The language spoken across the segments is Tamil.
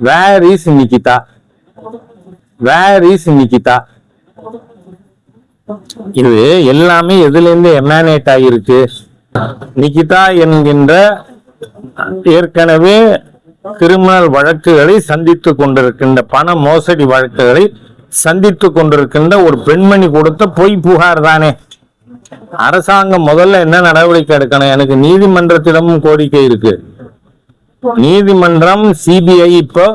Where is Nikita where is Nikita இது எல்லாமே எதுல இருந்து எமானேட் ஆகிருக்கு நிகிதா என்கின்ற ஏற்கனவே கிரிமினல் வழக்குகளை சந்தித்து கொண்டிருக்கின்ற பண மோசடி வழக்குகளை சந்தித்து கொண்டிருக்கின்ற ஒரு பெண்மணி கொடுத்த பொய் புகார் தானே. அரசாங்கம் முதல்ல என்ன நடவடிக்கை எடுக்கணும்? எனக்கு நீதிமன்றத்திடமும் கோரிக்கை இருக்கு. நீதிமன்றம் சிபிஐ இப்போ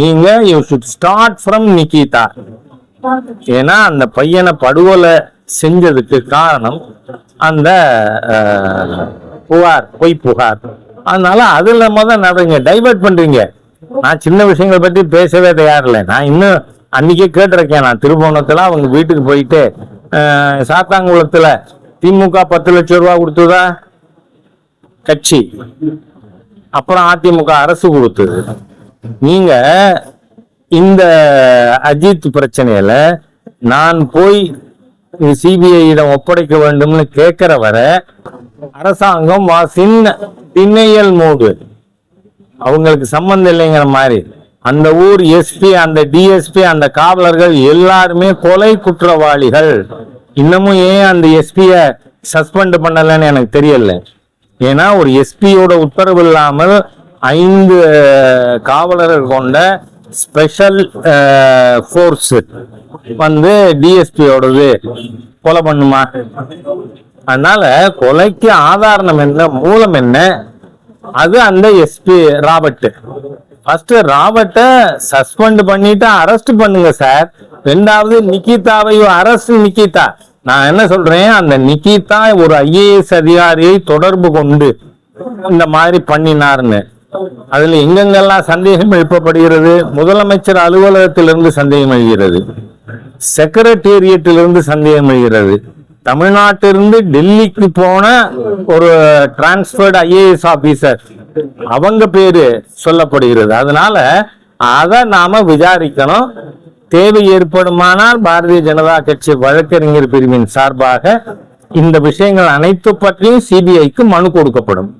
நீங்க you should start from Nikita ஏன்னா அந்த பையனை படுகொலை செஞ்சதுக்கு காரணம் அந்த புகார் பொய் புகார். அதனால அதுல முத நடங்க டைவர்ட் பண்றீங்க. நான் சின்ன விஷயங்களை பத்தி பேசவே தயாரில்லை நான் இன்னும் அன்னைக்கே கேட்டிருக்கேன். நான் திருபுவனத்துல அவங்க வீட்டுக்கு போயிட்டு சாத்தாங்குளத்துல திமுக பத்து லட்சம் ரூபா கொடுத்ததா? கட்சி. அப்புறம் அதிமுக அரசு கொடுத்தது. நீங்க இந்த அஜித் பிரச்சனையில நான் போய் சிபிஐயிடம் ஒப்படைக்க வேண்டும்னு கேட்கிற வரை அரசாங்கம் வாசின் திண்ணையல் மூடு. அவங்களுக்கு சம்மந்தம் இல்லைங்கிற மாதிரி. அந்த ஊர் எஸ்பி அந்த டிஎஸ்பி அந்த காவலர்கள் எல்லாருமே கொலை குற்றவாளிகள். இன்னமும் ஏன் அந்த எஸ்பியை சஸ்பெண்ட் பண்ணலன்னு எனக்கு தெரியல. ஏன்னா ஒரு எஸ்பியோட உத்தரவு இல்லாமல் ஐந்து காவலர்கள் கொண்ட ஸ்பெஷல் ஃபோர்ஸ் வந்து டிஎஸ்பியோடது கொலை பண்ணுமா? அதனால கொலைக்கு ஆதாரம் என்ன மூலம் என்ன? அது அந்த எஸ்பி ராபர்ட் ஃபர்ஸ்ட் ராபர்ட்டை சஸ்பெண்ட் பண்ணிட்டு அரெஸ்ட் பண்ணுங்க சார். ரெண்டாவது நிக்கிதாவையும் அரெஸ்ட் நிக்கிதா. நான் என்ன சொல்றேன் அந்த நிக்கிதா ஒரு ஐஏஎஸ் அதிகாரியை தொடர்பு கொண்டு இந்த மாதிரி பண்ணினார்னு அதுல எங்கெங்கெல்லாம் சந்தேகம் எழுப்பப்படுகிறது? முதலமைச்சர் அலுவலகத்திலிருந்து சந்தேகம் எழுகிறது. செக்ரட்டேரியட்டிலிருந்து சந்தேகம் எழுகிறது. தமிழ்நாட்டிலிருந்து டெல்லிக்கு போன ஒரு டிரான்ஸ்பர்டு ஐஏஎஸ் ஆபீசர். அவங்க பேரு சொல்லப்படுகிறது. அதனால அதை நாம விசாரிக்கணும். தேவை ஏற்படுமானால் பாரதிய ஜனதா கட்சி வழக்கறிஞர் பிரிவின் சார்பாக இந்த விஷயங்கள் அனைத்து பற்றியும் சிபிஐக்கு மனு கொடுக்கப்படும்.